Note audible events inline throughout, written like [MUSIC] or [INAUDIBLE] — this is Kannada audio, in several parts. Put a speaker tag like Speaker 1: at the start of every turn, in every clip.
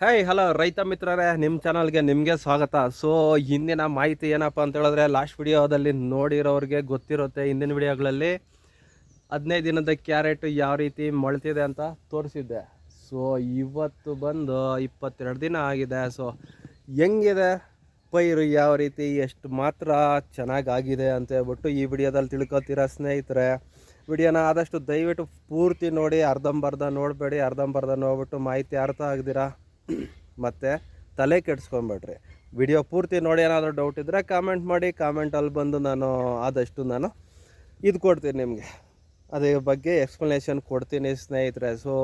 Speaker 1: ಹೇಯ್ ಹಲೋ ರೈತ ಮಿತ್ರರೇ ನಿಮ್ಮ ಚಾನಲ್ಗೆ ನಿಮಗೆ ಸ್ವಾಗತ. ಸೊ ಹಿಂದಿನ ಮಾಹಿತಿ ಏನಪ್ಪ ಅಂತ ಹೇಳಿದ್ರೆ ಲಾಸ್ಟ್ ವಿಡಿಯೋದಲ್ಲಿ ನೋಡಿರೋರಿಗೆ ಗೊತ್ತಿರುತ್ತೆ ಹಿಂದಿನ ವಿಡಿಯೋಗಳಲ್ಲಿ ಹದಿನೈದು ದಿನದ ಕ್ಯಾರೆಟ್ ಯಾವ ರೀತಿ ಮೊಳ್ತಿದೆ ಅಂತ ತೋರಿಸಿದ್ದೆ. ಸೊ ಇವತ್ತು ಬಂದು ಇಪ್ಪತ್ತೆರಡು ದಿನ ಆಗಿದೆ. ಸೊ ಹೆಂಗಿದೆ? ಪೈರು ಯಾವ ರೀತಿ? ಎಷ್ಟು ಮಾತ್ರ ಚೆನ್ನಾಗಾಗಿದೆ ಅಂತ ಹೇಳ್ಬಿಟ್ಟು ಈ ವಿಡಿಯೋದಲ್ಲಿ ತಿಳ್ಕೊತೀರ ಸ್ನೇಹಿತರೆ. ವಿಡಿಯೋನ ಆದಷ್ಟು ದಯವಿಟ್ಟು ಪೂರ್ತಿ ನೋಡಿ, ಅರ್ಧಂಬರ್ಧ ನೋಡಬೇಡಿ. ಅರ್ಧಂಬರ್ಧ ನೋಡ್ಬಿಟ್ಟು ಮಾಹಿತಿ ಅರ್ಥ ಆಗದಿರಾ? ಮತ್ತು ತಲೆ ಕೆಡಿಸ್ಕೊಂಬೇಡ್ರಿ. ವಿಡಿಯೋ ಪೂರ್ತಿ ನೋಡಿ ಏನಾದರೂ ಡೌಟ್ ಇದ್ದರೆ ಕಾಮೆಂಟ್ ಮಾಡಿ ಕಾಮೆಂಟಲ್ಲಿ ಬಂದು ನಾನು ಆದಷ್ಟು ನಾನು ಇದು ಕೊಡ್ತೀನಿ ನಿಮಗೆ. ಅದೇ ಬಗ್ಗೆ ಎಕ್ಸ್ಪ್ಲನೇಷನ್ ಕೊಡ್ತೀನಿ ಸ್ನೇಹಿತರೆ. ಸೊ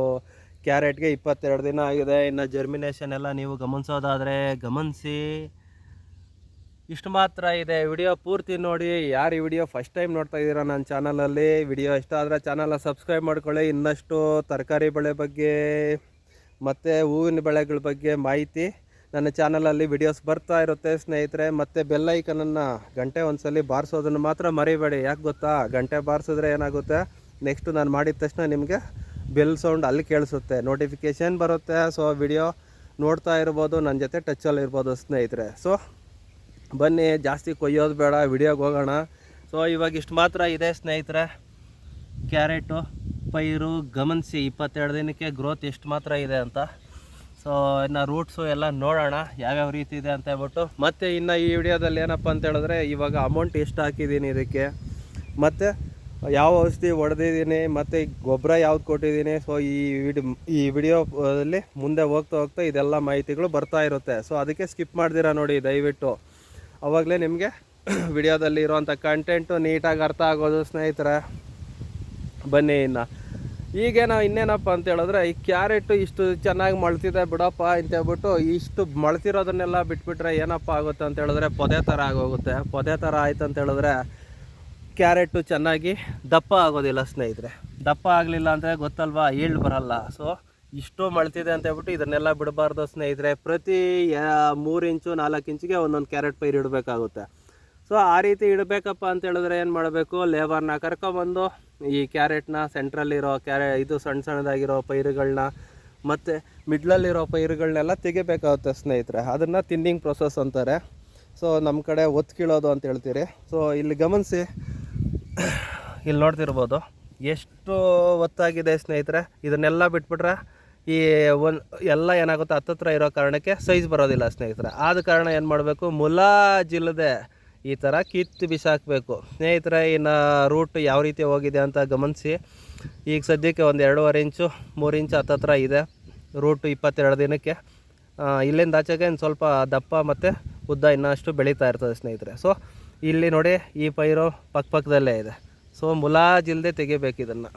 Speaker 1: ಕ್ಯಾರೆಟ್ಗೆ ಇಪ್ಪತ್ತೆರಡು ದಿನ ಆಗಿದೆ. ಇನ್ನು ಜರ್ಮಿನೇಷನ್ ಎಲ್ಲ ನೀವು ಗಮನಿಸೋದಾದರೆ ಗಮನಿಸಿ. ಇಷ್ಟು ಮಾತ್ರ ಇದೆ. ವಿಡಿಯೋ ಪೂರ್ತಿ ನೋಡಿ. ಯಾರು ಈ ವಿಡಿಯೋ ಫಸ್ಟ್ ಟೈಮ್ ನೋಡ್ತಾ ಇದ್ದೀರಾ ನನ್ನ ಚಾನಲಲ್ಲಿ ವಿಡಿಯೋ ಇಷ್ಟ ಆದರೆ ಚಾನಲ್ನ ಸಬ್ಸ್ಕ್ರೈಬ್ ಮಾಡ್ಕೊಳ್ಳಿ. ಇನ್ನಷ್ಟು ತರಕಾರಿ ಬೆಳೆ ಬಗ್ಗೆ ಮತ್ತು ಹೂವಿನ ಬೆಳೆಗಳ ಬಗ್ಗೆ ಮಾಹಿತಿ ನನ್ನ ಚಾನಲಲ್ಲಿ ವಿಡಿಯೋಸ್ ಬರ್ತಾ ಇರುತ್ತೆ ಸ್ನೇಹಿತರೆ, ಮತ್ತು ಬೆಲ್ಲೈಕನನ್ನು ಗಂಟೆ ಒಂದ್ಸಲಿ ಬಾರಿಸೋದನ್ನು ಮಾತ್ರ ಮರಿಬೇಡಿ. ಯಾಕೆ ಗೊತ್ತಾ? ಗಂಟೆ ಬಾರಿಸಿದ್ರೆ ಏನಾಗುತ್ತೆ? ನೆಕ್ಸ್ಟ್ ನಾನು ಮಾಡಿದ ತಕ್ಷಣ ನಿಮಗೆ ಬೆಲ್ ಸೌಂಡ್ ಅಲ್ಲಿ ಕೇಳಿಸುತ್ತೆ. ನೋಟಿಫಿಕೇಷನ್ ಬರುತ್ತೆ. ಸೊ ವಿಡಿಯೋ ನೋಡ್ತಾ ಇರ್ಬೋದು. ನನ್ನ ಜೊತೆ ಟಚ್ಚಲ್ಲಿ ಇರ್ಬೋದು ಸ್ನೇಹಿತರೆ. ಸೊ ಬನ್ನಿ. ಜಾಸ್ತಿ ಕೊಯ್ಯೋದು ಬೇಡ. ವಿಡಿಯೋಗೆ ಹೋಗೋಣ. ಸೊ ಇವಾಗ ಇಷ್ಟು ಮಾತ್ರ ಇದೆ ಸ್ನೇಹಿತರೆ. ಕ್ಯಾರೆಟು ಪೈರು ಗಮನಿಸಿ ಇಪ್ಪತ್ತೆರಡು ದಿನಕ್ಕೆ ಗ್ರೋತ್ ಎಷ್ಟು ಮಾತ್ರ ಇದೆ ಅಂತ. ಸೊ ಇನ್ನು ರೂಟ್ಸು ಎಲ್ಲ ನೋಡೋಣ ಯಾವ್ಯಾವ ರೀತಿ ಇದೆ ಅಂತ ಹೇಳ್ಬಿಟ್ಟು. ಮತ್ತು ಇನ್ನು ಈ ವಿಡಿಯೋದಲ್ಲಿ ಏನಪ್ಪ ಅಂತ ಹೇಳಿದ್ರೆ, ಇವಾಗ ಅಮೌಂಟ್ ಎಷ್ಟು ಹಾಕಿದ್ದೀನಿ ಇದಕ್ಕೆ. ಮತ್ತು ಯಾವ ಔಷಧಿ ಹೊಡೆದಿದ್ದೀನಿ, ಮತ್ತು ಗೊಬ್ಬರ ಯಾವ್ದು ಕೊಟ್ಟಿದ್ದೀನಿ. ಸೊ ಈ ವಿಡಿ ಈ ವಿಡಿಯೋದಲ್ಲಿ ಮುಂದೆ ಹೋಗ್ತಾ ಹೋಗ್ತಾ ಇದೆಲ್ಲ ಮಾಹಿತಿಗಳು ಬರ್ತಾ ಇರುತ್ತೆ. ಸೊ ಅದಕ್ಕೆ ಸ್ಕಿಪ್ ಮಾಡ್ದಿರಾ ನೋಡಿ, ದಯವಿಟ್ಟು. ಅವಾಗಲೇ ನಿಮಗೆ [COUGHS] ವಿಡಿಯೋದಲ್ಲಿ ಇರೋವಂಥ ಕಂಟೆಂಟು ನೀಟಾಗಿ ಅರ್ಥ ಆಗೋದು ಸ್ನೇಹಿತರೆ. ಬನ್ನಿ ಇನ್ನು. ಈಗ ನಾವು ಇನ್ನೇನಪ್ಪ ಅಂತ ಹೇಳಿದ್ರೆ, ಈ ಕ್ಯಾರೆಟ್ ಇಷ್ಟು ಚೆನ್ನಾಗಿ ಮಳ್ತಿದೆ ಬಿಡಪ್ಪ ಅಂತ ಹೇಳ್ಬಿಟ್ಟು ಇಷ್ಟು ಮಳ್ತಿರೋದನ್ನೆಲ್ಲ ಬಿಟ್ಬಿಟ್ರೆ ಏನಪ್ಪ ಆಗುತ್ತೆ ಅಂತ ಹೇಳಿದ್ರೆ ಪೊದೆ ಥರ ಆಗೋಗುತ್ತೆ. ಪೊದೆ ಥರ ಆಯ್ತು ಅಂತ ಹೇಳಿದ್ರೆ ಕ್ಯಾರೆಟು ಚೆನ್ನಾಗಿ ದಪ್ಪ ಆಗೋದಿಲ್ಲ ಸ್ನೇಹಿತರೆ. ದಪ್ಪ ಆಗಲಿಲ್ಲ ಅಂದರೆ ಗೊತ್ತಲ್ವಾ, ಈಲ್ಡ್ ಬರಲ್ಲ. ಸೊ ಇಷ್ಟು ಮಳ್ತಿದೆ ಅಂತ ಹೇಳ್ಬಿಟ್ಟು ಇದನ್ನೆಲ್ಲ ಬಿಡಬಾರ್ದು ಸ್ನೇಹಿತರೆ. ಪ್ರತಿ ಮೂರು ಇಂಚು ನಾಲ್ಕು ಇಂಚಿಗೆ ಒಂದೊಂದು ಕ್ಯಾರೆಟ್ ಪೈರು ಇಡಬೇಕಾಗುತ್ತೆ. ಸೊ ಆ ರೀತಿ ಇಡಬೇಕಪ್ಪ ಅಂತ ಹೇಳಿದ್ರೆ ಏನು ಮಾಡಬೇಕು? ಲೇಬರ್ನ ಕರ್ಕೊಬಂದು ಈ ಕ್ಯಾರೆಟ್ನ ಸೆಂಟ್ರಲ್ಲಿರೋ ಕ್ಯಾರೆ ಇದು ಸಣ್ಣ ಸಣ್ಣದಾಗಿರೋ ಪೈರುಗಳನ್ನ ಮತ್ತು ಮಿಡ್ಲಲ್ಲಿರೋ ಪೈರುಗಳನ್ನೆಲ್ಲ ತೆಗಿಬೇಕಾಗುತ್ತೆ ಸ್ನೇಹಿತರೆ. ಅದನ್ನು ತಿನ್ನಿಂಗ್ ಪ್ರೊಸೆಸ್ ಅಂತಾರೆ. ಸೊ ನಮ್ಮ ಕಡೆ ಒತ್ಕೀಳೋದು ಅಂತ ಹೇಳ್ತೀರಿ. ಸೊ ಇಲ್ಲಿ ಗಮನಿಸಿ. ಇಲ್ಲಿ ನೋಡ್ತಿರ್ಬೋದು. ಎಷ್ಟು ಒತ್ತಾಗಿದೆ ಸ್ನೇಹಿತರೆ? ಇದನ್ನೆಲ್ಲ ಬಿಟ್ಬಿಟ್ರೆ ಈ ಒಂದು ಎಲ್ಲ ಏನಾಗುತ್ತೆ ಹತ್ತತ್ರ ಇರೋ ಕಾರಣಕ್ಕೆ ಸೈಜ್ ಬರೋದಿಲ್ಲ ಸ್ನೇಹಿತರೆ. ಆದ ಕಾರಣ ಏನು ಮಾಡಬೇಕು? ಮುಲಾಜಿಲ್ಲದೆ ಈ ಥರ ಕಿತ್ತು ಬಿಸಾಕಬೇಕು. ಸ್ನೇಹಿತರೆ, ಇನ್ನು ರೂಟ್ ಯಾವ ರೀತಿ ಹೋಗಿದೆ ಅಂತ ಗಮನಿಸಿ. ಈಗ ಸದ್ಯಕ್ಕೆ ಒಂದು ಎರಡೂವರೆ ಇಂಚು ಮೂರು ಇಂಚು ಹತ್ತತ್ರ ಇದೆ ರೂಟು ಇಪ್ಪತ್ತೆರಡು ದಿನಕ್ಕೆ. ಇಲ್ಲಿಂದ ಆಚೆಗೆ ಇನ್ನು ಸ್ವಲ್ಪ ದಪ್ಪ ಮತ್ತು ಉದ್ದ ಇನ್ನಷ್ಟು ಬೆಳೀತಾ ಇರ್ತದೆ ಸ್ನೇಹಿತರೆ. ಸೊ ಇಲ್ಲಿ ನೋಡಿ ಈ ಪೈರು ಪಕ್ಕಪಕ್ಕದಲ್ಲೇ ಇದೆ. ಸೊ ಮುಲಾಜಿಲ್ಲದೆ ತೆಗಿಬೇಕು ಇದನ್ನು.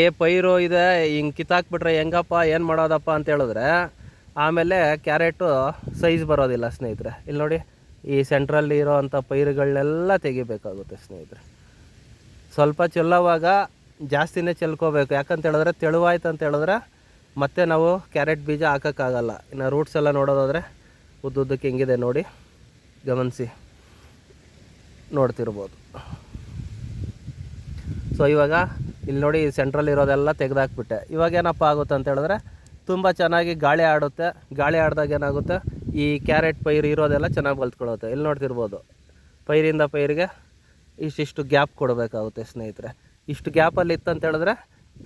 Speaker 1: ಏ ಪೈರು ಇದೆ, ಹಿಂಗೆ ಕಿತ್ತಾಕ್ಬಿಟ್ರೆ ಹೆಂಗಪ್ಪ, ಏನು ಮಾಡೋದಪ್ಪ ಅಂತ ಹೇಳಿದ್ರೆ, ಆಮೇಲೆ ಕ್ಯಾರೆಟು ಸೈಜ್ ಬರೋದಿಲ್ಲ ಸ್ನೇಹಿತರೆ. ಇಲ್ಲಿ ನೋಡಿ ಈ ಸೆಂಟ್ರಲ್ಲಿ ಇರೋವಂಥ ಪೈರುಗಳನ್ನೆಲ್ಲ ತೆಗಿಬೇಕಾಗುತ್ತೆ ಸ್ನೇಹಿತರೆ. ಸ್ವಲ್ಪ ಚೆಲ್ಲೋವಾಗ ಜಾಸ್ತಿನೇ ಚೆಲ್ಕೋಬೇಕು. ಯಾಕಂತ ಹೇಳಿದ್ರೆ ತೆಳುವಾಯ್ತು ಅಂತ ಹೇಳಿದ್ರೆ ಮತ್ತೆ ನಾವು ಕ್ಯಾರೆಟ್ ಬೀಜ ಹಾಕೋಕ್ಕಾಗಲ್ಲ. ಇನ್ನು ರೂಟ್ಸ್ ಎಲ್ಲ ನೋಡೋದಾದರೆ ಉದ್ದುದ್ದಕ್ಕೆ ಹೆಂಗಿದೆ ನೋಡಿ. ಗಮನಿಸಿ. ನೋಡ್ತಿರ್ಬೋದು. ಸೊ ಇವಾಗ ಇಲ್ಲಿ ನೋಡಿ ಸೆಂಟ್ರಲ್ ಇರೋದೆಲ್ಲ ತೆಗೆದಾಕ್ಬಿಟ್ಟೆ. ಇವಾಗ ಏನಪ್ಪ ಆಗುತ್ತೆ ಅಂತ ಹೇಳಿದ್ರೆ ತುಂಬ ಚೆನ್ನಾಗಿ ಗಾಳಿ ಆಡುತ್ತೆ. ಗಾಳಿ ಆಡಿದಾಗ ಏನಾಗುತ್ತೆ? ಈ ಕ್ಯಾರೆಟ್ ಪೈರು ಇರೋದೆಲ್ಲ ಚೆನ್ನಾಗಿ ಬಲ್ತ್ಕೊಳ್ಳುತ್ತೆ ಇಲ್ಲಿ ನೋಡ್ತಿರ್ಬೋದು? ಪೈರಿಂದ ಪೈರಿಗೆ ಇಷ್ಟಿಷ್ಟು ಗ್ಯಾಪ್ ಕೊಡಬೇಕಾಗುತ್ತೆ ಸ್ನೇಹಿತರೆ. ಇಷ್ಟು ಗ್ಯಾಪಲ್ಲಿ ಇತ್ತಂತ ಹೇಳಿದ್ರೆ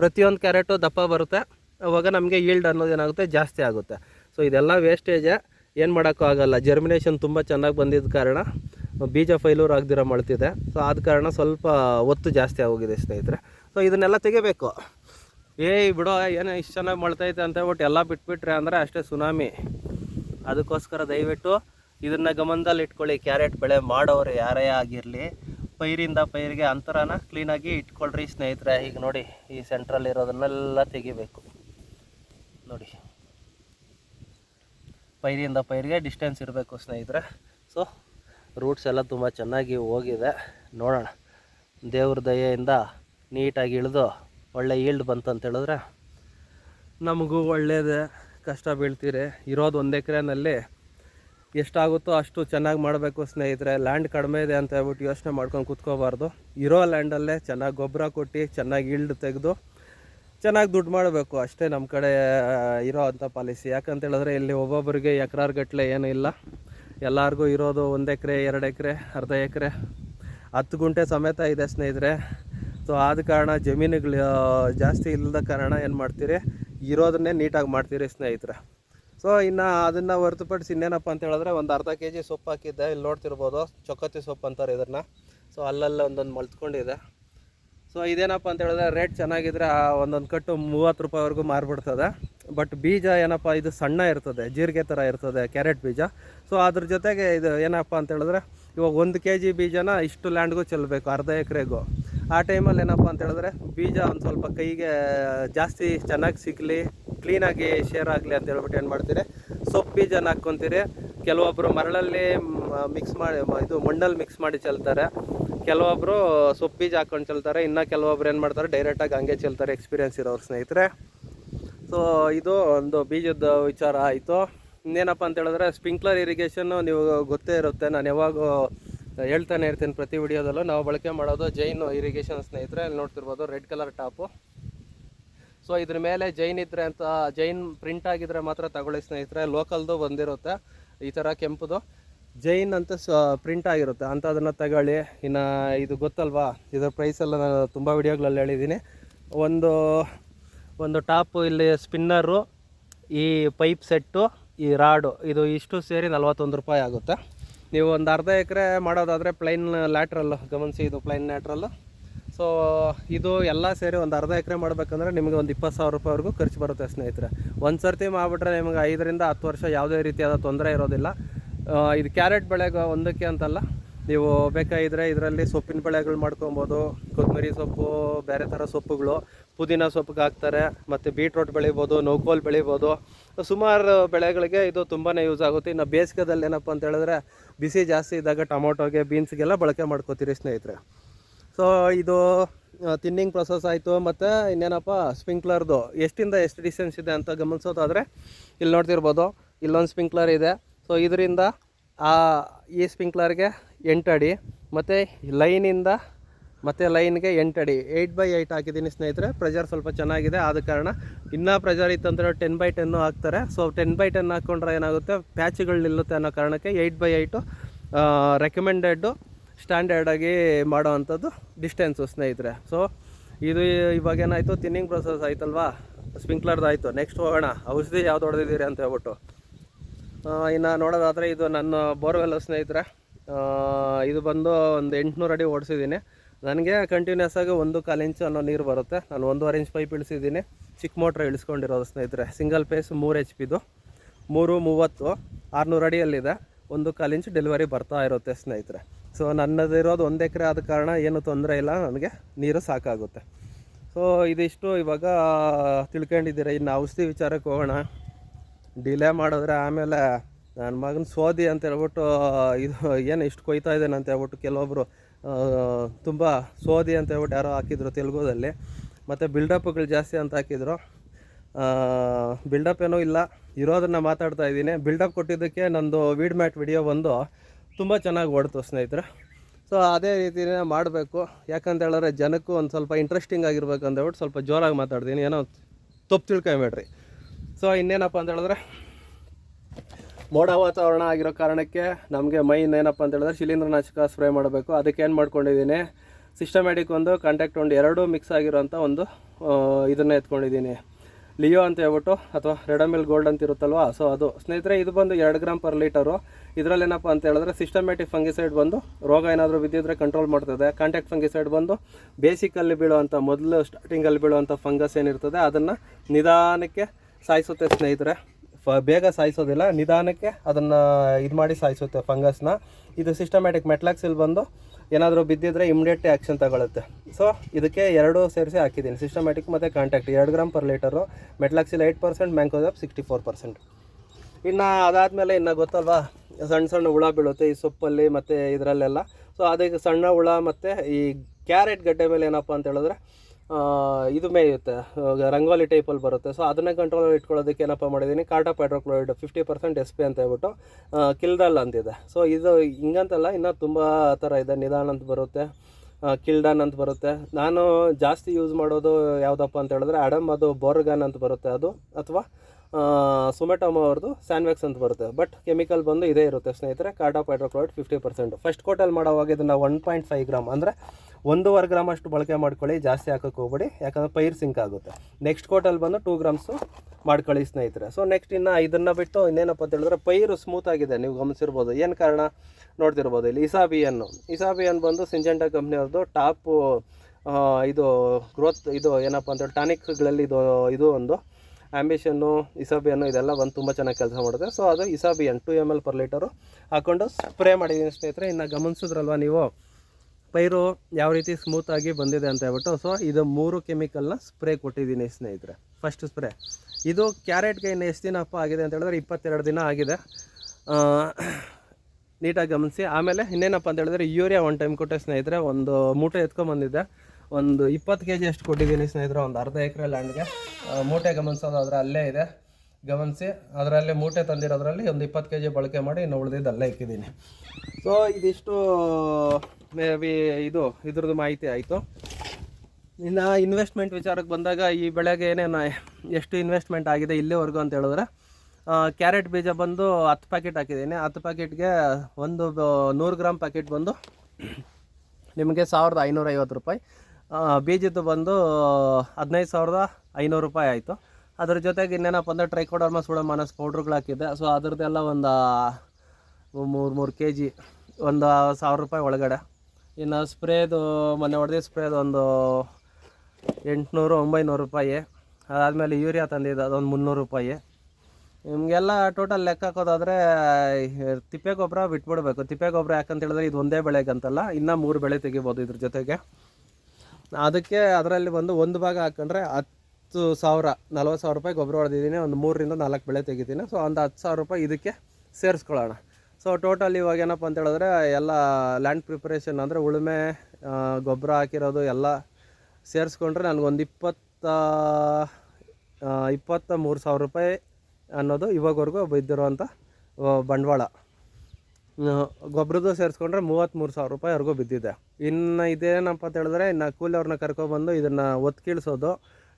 Speaker 1: ಪ್ರತಿಯೊಂದು ಕ್ಯಾರೆಟು ದಪ್ಪ ಬರುತ್ತೆ. ಅವಾಗ ನಮಗೆ ಈಲ್ಡ್ ಅನ್ನೋದು ಏನಾಗುತ್ತೆ? ಜಾಸ್ತಿ ಆಗುತ್ತೆ. ಸೊ ಇದೆಲ್ಲ ವೇಸ್ಟೇಜೇ ಏನು ಮಾಡೋಕ್ಕೂ ಆಗಲ್ಲ. ಜರ್ಮಿನೇಷನ್ ತುಂಬ ಚೆನ್ನಾಗಿ ಬಂದಿದ್ದ ಕಾರಣ ಬೀಜ ಫೈಲೂರ್ ಆಗದಿರೋ ಮಳ್ತಿದೆ. ಸೊ ಆದ ಕಾರಣ ಸ್ವಲ್ಪ ಒತ್ತು ಜಾಸ್ತಿ ಆಗೋಗಿದೆ ಸ್ನೇಹಿತರೆ. ಸೊ ಇದನ್ನೆಲ್ಲ ತೆಗಿಬೇಕು. ಏಯ್ ಬಿಡೋ, ಏನೋ ಇಷ್ಟು ಚೆನ್ನಾಗಿ ಮಳ್ತೈತೆ ಅಂತ ಹೇಳ್ಬಿಟ್ಟು ಎಲ್ಲ ಬಿಟ್ಬಿಟ್ರೆ ಅಂದರೆ ಅಷ್ಟೇ ಸುನಾಮಿ. ಅದಕ್ಕೋಸ್ಕರ ದಯವಿಟ್ಟು ಇದನ್ನು ಗಮನದಲ್ಲಿ ಇಟ್ಕೊಳ್ಳಿ. ಕ್ಯಾರೆಟ್ ಬೆಳೆ ಮಾಡೋರು ಯಾರೇ ಆಗಿರಲಿ, ಪೈರಿಂದ ಪೈರಿಗೆ ಅಂತರನ ಕ್ಲೀನಾಗಿ ಇಟ್ಕೊಳ್ರಿ ಸ್ನೇಹಿತರೆ. ಈಗ ನೋಡಿ, ಈ ಸೆಂಟ್ರಲ್ಲಿ ಇರೋದನ್ನೆಲ್ಲ ತೆಗಿಬೇಕು. ನೋಡಿ. ಪೈರಿಂದ ಪೈರಿಗೆ ಡಿಸ್ಟೆನ್ಸ್ ಇರಬೇಕು ಸ್ನೇಹಿತರೆ. ಸೊ ರೂಟ್ಸ್ ಎಲ್ಲ ತುಂಬ ಚೆನ್ನಾಗಿ ಹೋಗಿದೆ. ನೋಡೋಣ. ದೇವ್ರ ದಯೆಯಿಂದ ನೀಟಾಗಿ ಇಳಿದು ಒಳ್ಳೆ ಈಲ್ಡ್ ಬಂತು ಅಂತ ಹೇಳಿದ್ರೆ ನಮಗೂ ಒಳ್ಳೇದೇ. ಕಷ್ಟ ಬೀಳ್ತೀರಿ, ಇರೋದು ಒಂದು ಎಕರೆನಲ್ಲಿ ಎಷ್ಟಾಗುತ್ತೋ ಅಷ್ಟು ಚೆನ್ನಾಗಿ ಮಾಡಬೇಕು ಸ್ನೇಹಿತರೆ. ಲ್ಯಾಂಡ್ ಕಡಿಮೆ ಇದೆ ಅಂತ ಹೇಳ್ಬಿಟ್ಟು ಯೋಚನೆ ಮಾಡ್ಕೊಂಡು ಕೂತ್ಕೋಬಾರ್ದು. ಇರೋ ಲ್ಯಾಂಡಲ್ಲೇ ಚೆನ್ನಾಗಿ ಗೊಬ್ಬರ ಕೊಟ್ಟು, ಚೆನ್ನಾಗಿ ಇಲ್ಡ್ ತೆಗೆದು ಚೆನ್ನಾಗಿ ದುಡ್ಡು ಮಾಡಬೇಕು. ಅಷ್ಟೇ ನಮ್ಮ ಕಡೆ ಇರೋ ಅಂಥ ಪಾಲಿಸಿ ಯಾಕಂತ ಹೇಳಿದ್ರೆ ಇಲ್ಲಿ ಒಬ್ಬೊಬ್ಬರಿಗೆ ಎಕರಾರ್ ಗಟ್ಟಲೆ ಏನೂ ಇಲ್ಲ. ಎಲ್ಲರಿಗೂ ಇರೋದು ಒಂದು ಎಕರೆ, ಎರಡು ಎಕರೆ, ಅರ್ಧ ಎಕರೆ. ಹತ್ತು ಗುಂಟೆ ಸಮೇತ ಇದೆ ಸ್ನೇಹಿತರೆ. ಸೊ ಆದ ಕಾರಣ ಜಮೀನುಗಳು ಜಾಸ್ತಿ ಇಲ್ಲದ ಕಾರಣ ಏನು ಮಾಡ್ತೀರಿ? ಇರೋದನ್ನೇ ನೀಟಾಗಿ ಮಾಡ್ತೀರಿ ಸ್ನೇಹಿತರೆ. ಸೊ ಇನ್ನು ಅದನ್ನು ಹೊರತುಪಡಿಸಿ ಇನ್ನೇನಪ್ಪ ಅಂತ ಹೇಳಿದ್ರೆ ಒಂದು ಅರ್ಧ ಕೆ ಜಿ ಸೊಪ್ಪು ಹಾಕಿದ್ದೆ. ಇಲ್ಲಿ ನೋಡ್ತಿರ್ಬೋದು, ಚೊಕ್ಕತಿ ಸೊಪ್ಪು ಅಂತಾರೆ ಇದನ್ನು ಸೊ ಅಲ್ಲಲ್ಲ ಒಂದೊಂದು ಮಲ್ತ್ಕೊಂಡಿದೆ ಸೊ ಇದೇನಪ್ಪ ಅಂತ ಹೇಳಿದ್ರೆ ರೇಟ್ ಚೆನ್ನಾಗಿದ್ರೆ ಒಂದೊಂದು ಕಟ್ಟು ಮೂವತ್ತು ರೂಪಾಯಿವರೆಗೂ ಮಾರ್ಬಿಡ್ತದೆ. ಬಟ್ ಬೀಜ ಏನಪ್ಪ, ಇದು ಸಣ್ಣ ಇರ್ತದೆ, ಜೀರಿಗೆ ಥರ ಇರ್ತದೆ, ಕ್ಯಾರೆಟ್ ಬೀಜ. ಸೊ ಅದ್ರ ಜೊತೆಗೆ ಇದು ಏನಪ್ಪ ಅಂತ ಹೇಳಿದ್ರೆ ಇವಾಗ ಒಂದು ಕೆ ಜಿ ಬೀಜನ ಇಷ್ಟು ಲ್ಯಾಂಡ್ಗೂ ಚೆಲ್ಲಬೇಕು ಅರ್ಧ ಎಕರೆಗೂ. ಆ ಟೈಮಲ್ಲಿ ಏನಪ್ಪ ಅಂತ ಹೇಳಿದ್ರೆ, ಬೀಜ ಒಂದು ಸ್ವಲ್ಪ ಕೈಗೆ ಜಾಸ್ತಿ ಚೆನ್ನಾಗಿ ಸಿಗಲಿ ಕ್ಲೀನಾಗಿ ಶೇರ್ ಆಗಲಿ ಅಂತ ಹೇಳ್ಬಿಟ್ಟು ಏನು ಮಾಡ್ತೀರಿ? ಸೊಪ್ಪು ಬೀಜನ ಹಾಕ್ಕೊತೀರಿ. ಕೆಲವೊಬ್ಬರು ಮರಳಲ್ಲಿ ಮಿಕ್ಸ್ ಮಾಡಿ ಇದು ಮಣ್ಣಲ್ಲಿ ಮಿಕ್ಸ್ ಮಾಡಿ ಚೆಲ್ತಾರೆ. ಕೆಲವೊಬ್ಬರು ಸೊಪ್ಪು ಬೀಜ ಹಾಕ್ಕೊಂಡು ಚೆಲ್ತಾರೆ. ಇನ್ನು ಕೆಲವೊಬ್ರು ಏನು ಮಾಡ್ತಾರೆ ಡೈರೆಕ್ಟಾಗಿ ಹಂಗೆ ಚೆಲ್ತಾರೆ ಎಕ್ಸ್ಪೀರಿಯನ್ಸ್ ಇರೋರು ಸ್ನೇಹಿತರೆ. ಸೊ ಇದು ಒಂದು ಬೀಜದ ವಿಚಾರ ಆಯಿತು. ಇನ್ನೇನಪ್ಪ ಅಂತ ಹೇಳಿದ್ರೆ ಸ್ಪ್ರಿಂಕ್ಲರ್ ಇರಿಗೇಷನ್ನು ನೀವು ಗೊತ್ತೇ ಇರುತ್ತೆ. ನಾನು ಯಾವಾಗ ಹೇಳ್ತಾನೆ ಇರ್ತೀನಿ ಪ್ರತಿ ವಿಡಿಯೋದಲ್ಲೂ. ನಾವು ಬಳಕೆ ಮಾಡೋದು ಜೈನ್ ಇರಿಗೇಷನ್ ಸ್ನೇಹಿತರೆ, ಅಲ್ಲಿ ನೋಡ್ತಿರ್ಬೋದು ರೆಡ್ ಕಲರ್ ಟಾಪು. ಸೊ ಇದ್ರ ಮೇಲೆ ಜೈನ್ ಇದ್ರೆ ಅಂತ, ಜೈನ್ ಪ್ರಿಂಟ್ ಆಗಿದ್ರೆ ಮಾತ್ರ ತಗೊಳ್ಳಿ ಸ್ನೇಹಿತರೆ, ಲೋಕಲ್ದು ಬಂದಿರುತ್ತೆ. ಈ ಥರ ಕೆಂಪುದು. ಜೈನ್ ಅಂತ ಸ ಪ್ರಿಂಟ್ ಆಗಿರುತ್ತೆ. ಅಂಥದನ್ನು ತಗೊಳ್ಳಿ. ಇನ್ನು ಇದು ಗೊತ್ತಲ್ವಾ? ಇದರ ಪ್ರೈಸೆಲ್ಲ ನಾನು ತುಂಬ ವಿಡಿಯೋಗಳಲ್ಲಿ ಹೇಳಿದ್ದೀನಿ. ಒಂದು ಒಂದು ಟಾಪು ಇಲ್ಲಿ ಸ್ಪಿನ್ನರು ಈ ಪೈಪ್ ಸೆಟ್ಟು ಈ ರಾಡು ಇದು ಇಷ್ಟು ಸೇರಿ ನಲ್ವತ್ತೊಂದು ರೂಪಾಯಿ ಆಗುತ್ತೆ. ನೀವು ಒಂದು ಅರ್ಧ ಎಕರೆ ಮಾಡೋದಾದರೆ ಪ್ಲೈನ್ ಲ್ಯಾಟ್ರಲ್ಲು ಗಮನಿಸಿ, ಇದು ಪ್ಲೈನ್ ಲ್ಯಾಟ್ರಲ್ಲು ಸೊ ಇದು ಎಲ್ಲ ಸೇರಿ ಒಂದು ಅರ್ಧ ಎಕರೆ ಮಾಡಬೇಕಂದ್ರೆ ನಿಮಗೆ ಒಂದು ಇಪ್ಪತ್ತು ಸಾವಿರ ರೂಪಾಯಿವರೆಗೂ ಖರ್ಚು ಬರುತ್ತೆ ಸ್ನೇಹಿತರೆ. ಒಂದು ಸರ್ತಿ ಮಾಡಿಬಿಟ್ರೆ ನಿಮಗೆ ಐದರಿಂದ ಹತ್ತು ವರ್ಷ ಯಾವುದೇ ರೀತಿಯಾದ ತೊಂದರೆ ಇರೋದಿಲ್ಲ. ಇದು ಕ್ಯಾರೆಟ್ ಬೆಳೆಗೆ ಒಂದಕ್ಕೆ ಅಂತಲ್ಲ, ನೀವು ಬೇಕಾಗಿದ್ರೆ ಇದರಲ್ಲಿ ಸೊಪ್ಪಿನ ಬೆಳೆಗಳು ಮಾಡ್ಕೊಬೋದು ಕೊತ್ತಂಬರಿ ಸೊಪ್ಪು, ಬೇರೆ ಥರ ಸೊಪ್ಪುಗಳು. ಪುದೀನ ಸೊಪ್ಪಿಗೆ ಹಾಕ್ತಾರೆ, ಮತ್ತು ಬೀಟ್ರೋಟ್ ಬೆಳಿಬೋದು ನೋಕೋಲ್ ಬೆಳಿಬೋದು. ಸುಮಾರು ಬೆಳೆಗಳಿಗೆ ಇದು ತುಂಬಾ ಯೂಸ್ ಆಗುತ್ತೆ. ಇನ್ನು ಬೇಸಿಗೆದಲ್ಲಿ ಏನಪ್ಪ ಅಂತ ಹೇಳಿದ್ರೆ ಬಿಸಿ ಜಾಸ್ತಿ ಇದ್ದಾಗ ಟೊಮೊಟೊಗೆ, ಬೀನ್ಸ್ಗೆಲ್ಲ ಬಳಕೆ ಮಾಡ್ಕೋತೀರಿ ಸ್ನೇಹಿತರೆ. ಸೊ ಇದು ತಿನ್ನಿಂಗ್ ಪ್ರೊಸೆಸ್ ಆಯಿತು. ಮತ್ತು ಇನ್ನೇನಪ್ಪ ಸ್ಪಿಂಕ್ಲರ್ದು ಎಷ್ಟಿಂದ ಎಷ್ಟು ಡಿಸ್ಟೆನ್ಸ್ ಇದೆ ಅಂತ ಗಮನಿಸೋದಾದರೆ ಇಲ್ಲಿ ನೋಡ್ತಿರ್ಬೋದು, ಇಲ್ಲೊಂದು ಸ್ಪ್ರಿಂಕ್ಲರ್ ಇದೆ. ಸೊ ಇದರಿಂದ ಆ, ಈ ಸ್ಪಿಂಕ್ಲರ್ಗೆ ಎಂಟು ಅಡಿ, ಮತ್ತು ಲೈನಿಂದ ಮತ್ತು ಲೈನ್ಗೆ ಎಂಟು ಅಡಿ ಏಯ್ಟ್ ಬೈ ಏಯ್ಟ್ ಹಾಕಿದ್ದೀನಿ ಸ್ನೇಹಿತರೆ. ಪ್ರೆಷರ್ ಸ್ವಲ್ಪ ಚೆನ್ನಾಗಿದೆ, ಆದ ಕಾರಣ ಇನ್ನೂ ಪ್ರೆಷರ್ ಇತ್ತಂದರೆ ಟೆನ್ ಬೈ ಟೆನ್ನು ಹಾಕ್ತಾರೆ. ಸೊ ಟೆನ್ ಬೈ ಟೆನ್ ಹಾಕ್ಕೊಂಡ್ರೆ ಏನಾಗುತ್ತೆ? ಪ್ಯಾಚ್ಗಳು ನಿಲ್ಲುತ್ತೆ ಅನ್ನೋ ಕಾರಣಕ್ಕೆ ಏಯ್ಟ್ ಬೈ ಏಯ್ಟು ಸ್ಟ್ಯಾಂಡರ್ಡ್ ಸ್ಟ್ಯಾಂಡರ್ಡಾಗಿ ಮಾಡೋ ಅಂಥದ್ದು ಡಿಸ್ಟೆನ್ಸು ಸ್ನೇಹಿತರೆ. ಸೊ ಇದು ಇವಾಗ ಏನಾಯಿತು? ತಿನ್ನಿಂಗ್ ಪ್ರೊಸೆಸ್ ಆಯ್ತಲ್ವಾ? ಸ್ಪಿಂಕ್ಲರ್ದು ಆಯಿತು. ನೆಕ್ಸ್ಟ್ ಹೋಗೋಣ. ಔಷಧಿ ಯಾವ್ದು ಹೊಡೆದಿದ್ದೀರಿ ಅಂತ ಹೇಳ್ಬಿಟ್ಟು. ಇನ್ನು ನೋಡೋದಾದರೆ ಇದು ನನ್ನ ಬೋರ್ವೆಲ್ ಸ್ನೇಹಿತರೆ. ಇದು ಬಂದು ಒಂದು ಎಂಟುನೂರು ಅಡಿ ಓಡಿಸಿದ್ದೀನಿ. ನನಗೆ ಕಂಟಿನ್ಯೂಸ್ ಆಗಿ ಒಂದು ಕಾಲು ಇಂಚು ಅನ್ನೋ ನೀರು ಬರುತ್ತೆ. ನಾನು ಒಂದೂವರೆ ಇಂಚ್ ಪೈಪ್ ಇಳಿಸಿದ್ದೀನಿ. ಚಿಕ್ಕ ಮೋಟ್ರ್ ಇಳಿಸ್ಕೊಂಡಿರೋದು ಸ್ನೇಹಿತರೆ. ಸಿಂಗಲ್ ಪೇಸ್ ಮೂರು ಎಚ್ ಪಿದು ಮೂರು, ಮೂವತ್ತು, ಆರುನೂರು ಅಡಿಯಲ್ಲಿದೆ. ಒಂದು ಕಾಲು ಇಂಚ್ ಡೆಲಿವರಿ ಬರ್ತಾ ಇರುತ್ತೆ ಸ್ನೇಹಿತರೆ. ಸೊ ನನ್ನದಿರೋದು ಒಂದು ಎಕರೆ ಆದ ಕಾರಣ ಏನು ತೊಂದರೆ ಇಲ್ಲ. ನನಗೆ ನೀರು ಸಾಕಾಗುತ್ತೆ. ಸೊ ಇದಿಷ್ಟು ಇವಾಗ ತಿಳ್ಕೊಂಡಿದ್ದೀರ. ಇನ್ನು ಔಷಧಿ ವಿಚಾರಕ್ಕೆ ಹೋಗೋಣ. ಡಿಲೇ ಮಾಡಿದ್ರೆ ಆಮೇಲೆ ನನ್ನ ಮಗನ ಸೋದಿ ಅಂತ ಹೇಳ್ಬಿಟ್ಟು, ಇದು ಏನು ಇಷ್ಟು ಕೊಯ್ತಾ ಇದ್ದೇನೆ ಅಂತ ಹೇಳ್ಬಿಟ್ಟು ಕೆಲವೊಬ್ಬರು ತುಂಬ ಸೋದಿ ಅಂತ ಹೇಳ್ಬಿಟ್ಟು ಯಾರೋ ಹಾಕಿದ್ರು ತೆಲುಗುದಲ್ಲಿ. ಮತ್ತು ಬಿಲ್ಡಪ್ಗಳು ಜಾಸ್ತಿ ಅಂತ ಹಾಕಿದ್ರು. ಬಿಲ್ಡಪ್ ಏನೂ ಇಲ್ಲ. ಇರೋದನ್ನು ಮಾತಾಡ್ತಾ ಇದ್ದೀನಿ. ಬಿಲ್ಡಪ್ ಕೊಟ್ಟಿದ್ದಕ್ಕೆ ನಂದು ವೀಡ್ ಮ್ಯಾಟ್ ವಿಡಿಯೋ ಬಂದು ತುಂಬ ಚೆನ್ನಾಗಿ ಓಡ್ತು ಸ್ನೇಹಿತರೆ. ಸೊ ಅದೇ ರೀತಿನೇ ಮಾಡಬೇಕು. ಯಾಕಂತ ಹೇಳಿದ್ರೆ ಜನಕ್ಕೂ ಒಂದು ಸ್ವಲ್ಪ ಇಂಟ್ರೆಸ್ಟಿಂಗ್ ಆಗಿರ್ಬೇಕು ಅಂತ ಹೇಳ್ಬಿಟ್ಟು ಸ್ವಲ್ಪ ಜೋರಾಗಿ ಮಾತಾಡ್ತೀನಿ. ಏನೋ ತಪ್ಪು ತಿಳ್ಕೊಂಬೇಡ್ರಿ. ಸೊ ಇನ್ನೇನಪ್ಪ ಅಂತ ಹೇಳಿದ್ರೆ ಮೋಡ ವಾತಾವರಣ ಆಗಿರೋ ಕಾರಣಕ್ಕೆ ನಮಗೆ ಮೈನ್ ಏನಪ್ಪ ಅಂತ ಹೇಳಿದ್ರೆ ಶಿಲೀಂಧ್ರನಾಶಕ ಸ್ಪ್ರೇ ಮಾಡಬೇಕು. ಅದಕ್ಕೆ ಏನು ಮಾಡ್ಕೊಂಡಿದ್ದೀನಿ? ಸಿಸ್ಟಮ್ಯಾಟಿಕ್ ಒಂದು ಕಾಂಟ್ಯಾಕ್ಟ್ ಒಂದು ಎರಡೂ ಮಿಕ್ಸ್ ಆಗಿರೋಂಥ ಒಂದು ಇದನ್ನು ಎತ್ಕೊಂಡಿದ್ದೀನಿ. ಲಿಯೋ ಅಂತ ಹೇಳ್ಬಿಟ್ಟು, ಅಥವಾ ರೆಡಮಿಲ್ ಗೋಲ್ಡ್ ಅಂತ ಇರುತ್ತಲ್ವಾ ಸೊ ಅದು. ಸ್ನೇಹಿತರೆ, ಇದು ಬಂದು ಎರಡು ಗ್ರಾಮ್ ಪರ್ ಲೀಟರು ಇದರಲ್ಲಿ ಏನಪ್ಪ ಅಂತ ಹೇಳಿದ್ರೆ ಸಿಸ್ಟಮ್ಯಾಟಿಕ್ ಫಂಗಿಸೈಡ್ ಬಂದು ರೋಗ ಏನಾದರೂ ಬಿದ್ದಿದ್ರೆ ಕಂಟ್ರೋಲ್ ಮಾಡ್ತದೆ. ಕಾಂಟ್ಯಾಕ್ಟ್ ಫಂಗಿಸೈಡ್ ಬಂದು ಬೇಸಿಕಲ್ಲಿ ಬೀಳುವಂಥ ಮೊದಲು ಸ್ಟಾರ್ಟಿಂಗಲ್ಲಿ ಬೀಳುವಂಥ ಫಂಗಸ್ ಏನಿರ್ತದೆ, ಅದನ್ನು ನಿಧಾನಕ್ಕೆ ಸಾಯಿಸುತ್ತೆ ಸ್ನೇಹಿತರೆ. ಫ, ಬೇಗ ಸಾಯಿಸೋದಿಲ್ಲ. ನಿಧಾನಕ್ಕೆ ಅದನ್ನು ಇದು ಮಾಡಿ ಸಾಯಿಸುತ್ತೆ ಫಂಗಸ್ನ. ಇದು ಸಿಸ್ಟಮ್ಯಾಟಿಕ್ ಮೆಟ್ಲಾಕ್ಸಿಲ್ ಬಂದು ಏನಾದರೂ ಬಿದ್ದಿದ್ರೆ ಇಮಿಡಿಯೇಟ್ ಆ್ಯಕ್ಷನ್ ತಗೊಳುತ್ತೆ. ಸೊ ಇದಕ್ಕೆ ಎರಡು ಸೇರಿಸಿ ಹಾಕಿದ್ದೀನಿ. ಸಿಸ್ಟಮ್ಯಾಟಿಕ್ ಮತ್ತು ಕಾಂಟ್ಯಾಕ್ಟ್ ಎರಡು gram per litre metalaxyl eight percent mancozeb sixty four percent. ಇನ್ನು ಅದಾದಮೇಲೆ ಇನ್ನು ಗೊತ್ತಲ್ವಾ ಸಣ್ಣ ಸಣ್ಣ ಹುಳ ಬೀಳುತ್ತೆ ಈ ಸೊಪ್ಪಲ್ಲಿ ಮತ್ತು ಇದರಲ್ಲೆಲ್ಲ. ಸೊ ಅದಕ್ಕೆ ಸಣ್ಣ ಹುಳ ಮತ್ತು ಈ ಕ್ಯಾರೆಟ್ ಗಡ್ಡೆ ಮೇಲೆ ಏನಪ್ಪ ಅಂತ ಹೇಳಿದ್ರೆ ಇದು ಮೇಯುತ್ತೆ ರಂಗೋಲಿ ಟೈಪಲ್ಲಿ ಬರುತ್ತೆ. ಸೊ ಅದನ್ನ ಕಂಟ್ರೋಲ್ ಇಟ್ಕೊಳ್ಳೋದಕ್ಕೆ ಏನಪ್ಪ ಮಾಡಿದ್ದೀನಿ cartap hydrochloride fifty percent S P ಅಂತ ಹೇಳ್ಬಿಟ್ಟು ಕಿಲ್ದಲ್ ಅಂತಿದೆ. ಸೊ ಇದು ಹಿಂಗಂತಲ್ಲ, ಇನ್ನೂ ತುಂಬ ಥರ ಇದೆ. ನಿಧಾನ ಅಂತ ಬರುತ್ತೆ ಕಿಲ್ಡನ್ ಅಂತ ಬರುತ್ತೆ. ನಾನು ಜಾಸ್ತಿ ಯೂಸ್ ಮಾಡೋದು ಯಾವುದಪ್ಪ ಅಂತ ಹೇಳಿದ್ರೆ ಅಡಮ್ ಅದು ಬೋರ್ಗನ್ ಅಂತ ಬರುತ್ತೆ ಅದು. ಅಥವಾ ಸುಮೆಟೋಮೋ ಅವ್ರದ್ದು ಸ್ಯಾನ್ವ್ಯಾಕ್ಸ್ ಅಂತ ಬರುತ್ತೆ. ಬಟ್ ಕೆಮಿಕಲ್ ಬಂದು ಇದೇ ಇರುತ್ತೆ ಸ್ನೇಹಿತರೆ. Cartap hydrochloride fifty percent first ಕೋಟಲ್ಲಿ ಮಾಡೋವಾಗ ಇದನ್ನು ಒನ್ ಪಾಯಿಂಟ್ ಫೈವ್ ಗ್ರಾಮ್ ಅಂದರೆ ಒಂದೂವರೆ ಗ್ರಾಮ್ ಅಷ್ಟು ಬಳಕೆ ಮಾಡ್ಕೊಳ್ಳಿ, ಜಾಸ್ತಿ ಹಾಕೋಕ್ಕೆ ಹೋಗ್ಬೇಡಿ. ಯಾಕಂದರೆ ಪೈರ್ ಸಿಂಕ್ ಆಗುತ್ತೆ. ನೆಕ್ಸ್ಟ್ ಕೋಟಲ್ ಬಂದು ಟೂ ಗ್ರಾಮ್ಸು ಮಾಡ್ಕೊಳ್ಳಿ ಸ್ನೇಹಿತರೆ. ಸೊ ನೆಕ್ಸ್ಟ್ ಇನ್ನು ಇದನ್ನು ಬಿಟ್ಟು ಇನ್ನೇನಪ್ಪ ಅಂತ ಹೇಳಿದ್ರೆ ಪೈರು ಸ್ಮೂತ್ ಆಗಿದೆ. ನೀವು ಗಮನಿಸಿರ್ಬೋದು. ಏನು ಕಾರಣ? ನೋಡ್ತಿರ್ಬೋದು ಇಲ್ಲಿ ಇಸಾಬಿಯನ್ನು ಇಸಾಬಿಯನ್ ಬಂದು ಸಿಂಜೆಂಟಾ ಕಂಪ್ನಿಯವ್ರದ್ದು ಟಾಪು ಇದು ಗ್ರೋತ್ ಇದು ಏನಪ್ಪ ಅಂತೇಳಿ ಟಾನಿಕ್ಗಳಲ್ಲಿ ಇದು ಇದು ಒಂದು ಆ್ಯಂಬಿಷನ್ನು ಇಸಾಬಿಯನ್ನು ಇದೆಲ್ಲ ಬಂದು ತುಂಬ ಚೆನ್ನಾಗಿ ಕೆಲಸ ಮಾಡುತ್ತೆ ಸೊ ಅದು Isabion two M L per litre ಹಾಕ್ಕೊಂಡು ಸ್ಪ್ರೇ ಮಾಡಿದ್ದೀನಿ ಸ್ನೇಹಿತರೆ. ಇನ್ನು ಗಮನಿಸಿದ್ರಲ್ವ ನೀವು? ಪೈರು ಯಾವ ರೀತಿ ಸ್ಮೂತಾಗಿ ಬಂದಿದೆ ಅಂತ ಹೇಳ್ಬಿಟ್ಟು. ಸೊ ಇದು ಮೂರು ಕೆಮಿಕಲ್ನ ಸ್ಪ್ರೇ ಕೊಟ್ಟಿದ್ದೀನಿ ಸ್ನೇಹಿತರೆ. ಫಸ್ಟ್ ಸ್ಪ್ರೇ ಇದು ಕ್ಯಾರೆಟ್ಗೆ ಇನ್ನು ಎಷ್ಟು ದಿನಪ್ಪ ಆಗಿದೆ ಅಂತ ಹೇಳಿದ್ರೆ ಇಪ್ಪತ್ತೆರಡು ದಿನ ಆಗಿದೆ. ನೀಟಾಗಿ ಗಮನಿಸಿ. ಆಮೇಲೆ ಇನ್ನೇನಪ್ಪ ಅಂತ ಹೇಳಿದ್ರೆ ಯೂರಿಯಾ ಒನ್ ಟೈಮ್ ಕೊಟ್ಟೆ ಸ್ನೇಹಿತರೆ. ಒಂದು ಮೂಟೆ ಎತ್ಕೊಂಬಂದಿದ್ದೆ ಒಂದು ಇಪ್ಪತ್ತು ಕೆ ಜಿ ಅಷ್ಟು ಕೊಟ್ಟಿದ್ದೀನಿ ಸ್ನೇಹಿತರೆ, ಒಂದು ಅರ್ಧ ಎಕರೆ ಲ್ಯಾಂಡ್ಗೆ ಮೂಟೆ ಅದರ ಅಲ್ಲೇ ಇದೆ. ಗಮನಿಸಿ, ಅದರಲ್ಲಿ ಮೂಟೆ ತಂದಿರೋದ್ರಲ್ಲಿ ಒಂದು ಇಪ್ಪತ್ತು ಕೆ ಜಿ ಬಳಕೆ ಮಾಡಿ ಇನ್ನು ಉಳಿದಿದ್ದು ಅಲ್ಲೇ ಇಕ್ಕಿದ್ದೀನಿ. ಸೊ ಇದಿಷ್ಟು, ಮೇ ಬಿ ಇದು, ಇದ್ರದ್ದು ಮಾಹಿತಿ ಆಯಿತು. ಇನ್ನು ಇನ್ವೆಸ್ಟ್ಮೆಂಟ್ ವಿಚಾರಕ್ಕೆ ಬಂದಾಗ ಈ ಬೆಳೆಗೆ ಏನೇನು, ಎಷ್ಟು ಇನ್ವೆಸ್ಟ್ಮೆಂಟ್ ಆಗಿದೆ ಇಲ್ಲಿವರೆಗೂ ಅಂತ ಹೇಳಿದ್ರೆ ಕ್ಯಾರೆಟ್ ಬೀಜ ಬಂದು ಹತ್ತು ಪ್ಯಾಕೆಟ್ ಹಾಕಿದ್ದೀನಿ. ಹತ್ತು ಪ್ಯಾಕೆಟ್ಗೆ ಒಂದು ನೂರು ಗ್ರಾಮ್ ಪ್ಯಾಕೆಟ್ ಬಂದು ನಿಮಗೆ ಸಾವಿರದ ಐನೂರ ಐವತ್ತು ರೂಪಾಯಿ. ಬೀಜದ್ದು ಬಂದು ಹದಿನೈದು ಸಾವಿರದ ಐನೂರು ರೂಪಾಯಿ ಆಯಿತು. ಅದ್ರ ಜೊತೆಗೆ ಇನ್ನೇನಪ್ಪ ಅಂದರೆ ಟ್ರೈಕೋಡರ್ಮ ಸುಡಮಾನಸ್ ಪೌಡ್ರುಗಳು ಹಾಕಿದ್ದೆ. ಸೊ ಅದ್ರದ್ದೆಲ್ಲ ಒಂದು ಮೂರು ಮೂರು ಕೆ ಜಿ ಒಂದು ಸಾವಿರ ರೂಪಾಯಿ ಒಳಗಡೆ. ಇನ್ನು ಸ್ಪ್ರೇದು, ಮೊನ್ನೆ ಹೊಡೆದ ಸ್ಪ್ರೇದು ಒಂದು ಎಂಟುನೂರು, ಒಂಬೈನೂರು ರೂಪಾಯಿ. ಅದಾದಮೇಲೆ ಯೂರಿಯಾ ತಂದಿದ್ದು, ಅದೊಂದು ಮುನ್ನೂರು ರೂಪಾಯಿ. ನಿಮಗೆಲ್ಲ ಟೋಟಲ್ ಲೆಕ್ಕ ಹಾಕೋದಾದರೆ, ತಿಪ್ಪೆ ಗೊಬ್ಬರ ಬಿಟ್ಬಿಡ್ಬೇಕು. ತಿಪ್ಪೆ ಗೊಬ್ಬರ ಯಾಕಂತ ಹೇಳಿದ್ರೆ ಇದು ಒಂದೇ ಬೆಳೆಗಂತಲ್ಲ, ಇನ್ನೂ ಮೂರು ಬೆಳೆ ತೆಗಿಬೋದು ಇದ್ರ ಜೊತೆಗೆ. ಅದಕ್ಕೆ ಅದರಲ್ಲಿ ಒಂದು ಒಂದು ಭಾಗ ಹಾಕೊಂಡ್ರೆ ಹತ್ತು ಸಾವಿರ, ನಲ್ವತ್ತು ಸಾವಿರ ರೂಪಾಯಿ ಗೊಬ್ಬರ ಹೊಡೆದಿದ್ದೀನಿ. ಒಂದು ಮೂರರಿಂದ ನಾಲ್ಕು ಬೆಳೆ ತೆಗಿತೀನಿ. ಸೊ ಒಂದು ಹತ್ತು ಸಾವಿರ ರೂಪಾಯಿ ಇದಕ್ಕೆ ಸೇರಿಸ್ಕೊಳ್ಳೋಣ. ಸೊ ಟೋಟಲ್ ಇವಾಗ ಏನಪ್ಪ ಅಂತ ಹೇಳಿದ್ರೆ, ಎಲ್ಲ ಲ್ಯಾಂಡ್ ಪ್ರಿಪ್ರೇಷನ್ ಅಂದರೆ ಉಳುಮೆ ಗೊಬ್ಬರ ಹಾಕಿರೋದು ಎಲ್ಲ ಸೇರಿಸ್ಕೊಂಡ್ರೆ ನನಗೊಂದು ಇಪ್ಪತ್ತ ಇಪ್ಪತ್ತ ಮೂರು ಸಾವಿರ ರೂಪಾಯಿ ಅನ್ನೋದು ಇವಾಗವರೆಗೂ ಬಿದ್ದಿರೋವಂಥ ಬಂಡವಾಳ. ಗೊಬ್ಬರದ್ದು ಸೇರಿಸ್ಕೊಂಡ್ರೆ ಮೂವತ್ತ್ಮೂರು ಸಾವಿರ ರೂಪಾಯಿವರೆಗೂ ಬಿದ್ದಿದೆ. ಇನ್ನು ಇದೇನಪ್ಪ ಅಂತ ಹೇಳಿದ್ರೆ ಇನ್ನು ಕೂಲಿಯವ್ರನ್ನ ಕರ್ಕೊಬಂದು ಇದನ್ನು ಒತ್ಕೀಳ್ಸೋದು.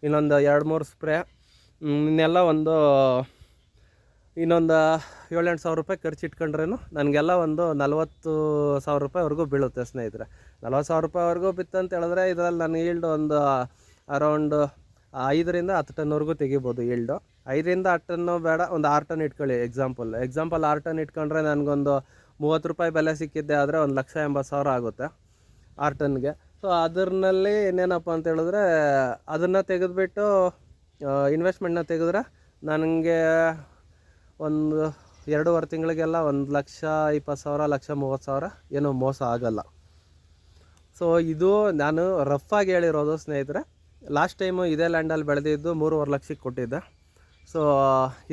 Speaker 1: ಇನ್ನೊಂದು ಎರಡು ಮೂರು ಸ್ಪ್ರೇ ಇನ್ನೆಲ್ಲ ಒಂದು ಇನ್ನೊಂದು ಏಳೆಂಟು ಸಾವಿರ ರೂಪಾಯಿ ಖರ್ಚು ಇಟ್ಕೊಂಡ್ರೇನು ನನಗೆಲ್ಲ ಒಂದು ನಲ್ವತ್ತು ಸಾವಿರ ರೂಪಾಯಿವರೆಗೂ ಬೀಳುತ್ತೆ ಸ್ನೇಹಿತರೆ. ನಲ್ವತ್ತು ಸಾವಿರ ರೂಪಾಯಿವರೆಗೂ ಬಿತ್ತು ಅಂತ ಹೇಳಿದ್ರೆ ಇದರಲ್ಲಿ ನಾನು ಈಲ್ಡ್ ಒಂದು ಅರೌಂಡ್ ಐದರಿಂದ ಹತ್ತು ಟನ್ವರೆಗೂ ತೆಗಿಬೋದು ಈಲ್ಡು ಐದರಿಂದ ಹತ್ತು ಟನ್ನು ಬೇಡ, ಒಂದು ಆರು ಟನ್ ಇಟ್ಕೊಳ್ಳಿ ಎಕ್ಸಾಂಪಲ್ ಎಕ್ಸಾಂಪಲ್ ಆರು ಟನ್ ಇಟ್ಕೊಂಡ್ರೆ ನನಗೊಂದು ಮೂವತ್ತು ರೂಪಾಯಿ ಬೆಲೆ ಸಿಕ್ಕಿದ್ದೆ ಆದರೆ ಒಂದು ಲಕ್ಷ ಎಂಬತ್ತು ಸಾವಿರ ಆಗುತ್ತೆ ಆರು ಟನ್ಗೆ. ಸೊ ಅದರಲ್ಲಿ ಇನ್ನೇನಪ್ಪ ಅಂತ ಹೇಳಿದ್ರೆ, ಅದನ್ನು ತೆಗೆದುಬಿಟ್ಟು ಇನ್ವೆಸ್ಟ್ಮೆಂಟ್ನ ತೆಗೆದ್ರೆ ನನಗೆ ಒಂದು ಎರಡೂವರೆ ತಿಂಗಳಿಗೆಲ್ಲ ಒಂದು ಲಕ್ಷ ಇಪ್ಪತ್ತು ಸಾವಿರ, ಲಕ್ಷ ಮೂವತ್ತು ಸಾವಿರ ಏನೂ ಮೋಸ ಆಗಲ್ಲ. ಸೊ ಇದು ನಾನು ರಫ್ ಆಗಿ ಹೇಳಿರೋದು ಸ್ನೇಹಿತರೆ ಲಾಸ್ಟ್ ಟೈಮು ಇದೇ ಲ್ಯಾಂಡಲ್ಲಿ ಬೆಳೆದಿದ್ದು ಮೂರುವರೆ ಲಕ್ಷಕ್ಕೆ ಕೊಟ್ಟಿದ್ದೆ. ಸೊ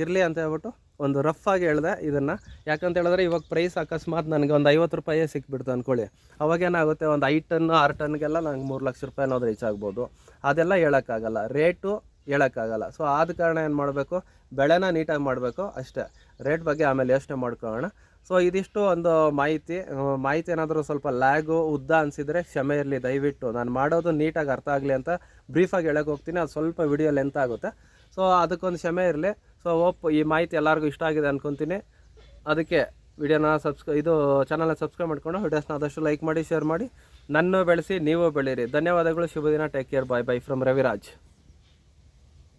Speaker 1: ಇರಲಿ ಅಂತ ಹೇಳ್ಬಿಟ್ಟು ಒಂದು ರಫ್ ಆಗಿ ಹೇಳಿದೆ, ಇದನ್ನು. ಯಾಕಂತ ಹೇಳಿದ್ರೆ ಇವಾಗ ಪ್ರೈಸ್ ಅಕಸ್ಮಾತ್ ನನಗೆ ಒಂದು ಐವತ್ತು ರೂಪಾಯೇ ಸಿಕ್ಬಿಡ್ತು ಅಂದ್ಕೊಳ್ಳಿ ಅವಾಗೇನಾಗುತ್ತೆ ಒಂದು ಐದು ಟನ್, ಆರು ಟನ್ಗೆಲ್ಲ ನಂಗೆ ಮೂರು ಲಕ್ಷ ರೂಪಾಯಿ ಅನ್ನೋದು ರೀಚ್ ಆಗ್ಬೋದು. ಅದೆಲ್ಲ ಹೇಳೋಕ್ಕಾಗಲ್ಲ. ರೇಟು ಹೇಳೋಕ್ಕಾಗಲ್ಲ. ಸೊ ಆದ ಕಾರಣ ಏನು ಮಾಡಬೇಕು, ಬೆಳೆನ ನೀಟಾಗಿ ಮಾಡಬೇಕು ಅಷ್ಟೇ. ರೇಟ್ ಬಗ್ಗೆ ಆಮೇಲೆ ಯೋಚನೆ ಮಾಡ್ಕೊಳ್ಳೋಣ. ಸೊ ಇದಿಷ್ಟು ಒಂದು ಮಾಹಿತಿ. ಮಾಹಿತಿ ಏನಾದರೂ ಸ್ವಲ್ಪ ಲ್ಯಾಗು ಉದ್ದ ಅನಿಸಿದರೆ ಕ್ಷಮೆ ಇರಲಿ. ದಯವಿಟ್ಟು. ನಾನು ಮಾಡೋದು ನೀಟಾಗಿ ಅರ್ಥ ಆಗಲಿ ಅಂತ ಬ್ರೀಫಾಗಿ ಹೇಳೋಕೆ ಹೋಗ್ತೀನಿ. ಅದು ಸ್ವಲ್ಪ ವಿಡಿಯೋ ಲೆಂತ್ ಆಗುತ್ತೆ. ಸೊ ಅದಕ್ಕೊಂದು ಕ್ಷಮೆ ಇರಲಿ. ಸೊ ಓಪ್ ಈ ಮಾಹಿತಿ ಎಲ್ಲರಿಗೂ ಇಷ್ಟ ಆಗಿದೆ ಅಂದ್ಕೊತೀನಿ ಅದಕ್ಕೆ ವಿಡಿಯೋನ ಸಬ್ಸ್ಕ್ರೈ ಇದು ಚಾನಲ್ನ ಸಬ್ಸ್ಕ್ರೈಬ್ ಮಾಡ್ಕೊಂಡು ವಿಡಿಯೋಸ್ನ ಆದಷ್ಟು ಲೈಕ್ ಮಾಡಿ ಶೇರ್ ಮಾಡಿ. ನನ್ನ ಬೆಳೆಸಿ, ನೀವು ಬೆಳೀರಿ ಧನ್ಯವಾದಗಳು. ಶುಭ ದಿನ. Take care bye bye from Raviraj